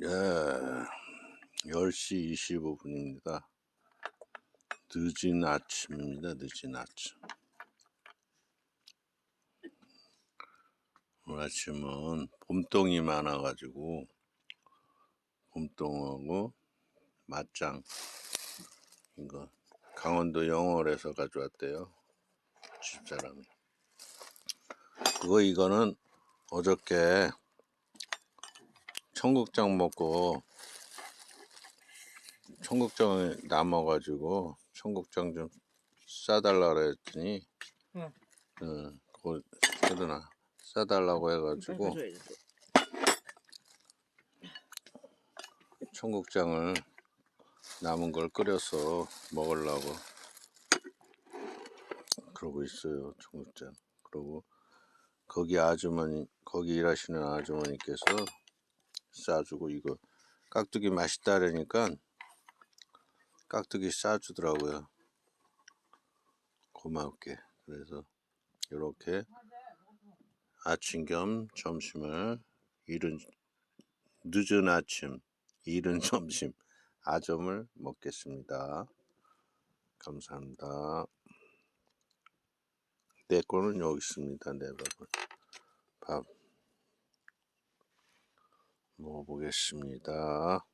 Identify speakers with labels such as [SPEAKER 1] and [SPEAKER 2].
[SPEAKER 1] 예, 10시 25분입니다. 늦은 아침입니다. 늦은 아침. 오늘 아침은 봄동이 많아가지고 봄동하고 맛장 이거 강원도 영월에서 가져왔대요. 집사람이. 그거 이거는 어저께 청국장 먹고 청국장이 남아가지고 청국장 좀 싸달라 그랬더니
[SPEAKER 2] 응.
[SPEAKER 1] 응, 그거 그러나 싸달라고 해가지고. 청국장을 남은 걸 끓여서 먹으려고 그러고 있어요 청국장 그러고 거기 아주머니 거기 일하시는 아주머니께서 싸주고 이거 깍두기 맛있다 그러니까 깍두기 싸주더라고요. 고맙게. 그래서 이렇게 아침 겸 점심을 이른 늦은 아침 이른 점심 아점을 먹겠습니다. 감사합니다. 내 거는 여기 있습니다. 내 밥은. 밥 먹어보겠습니다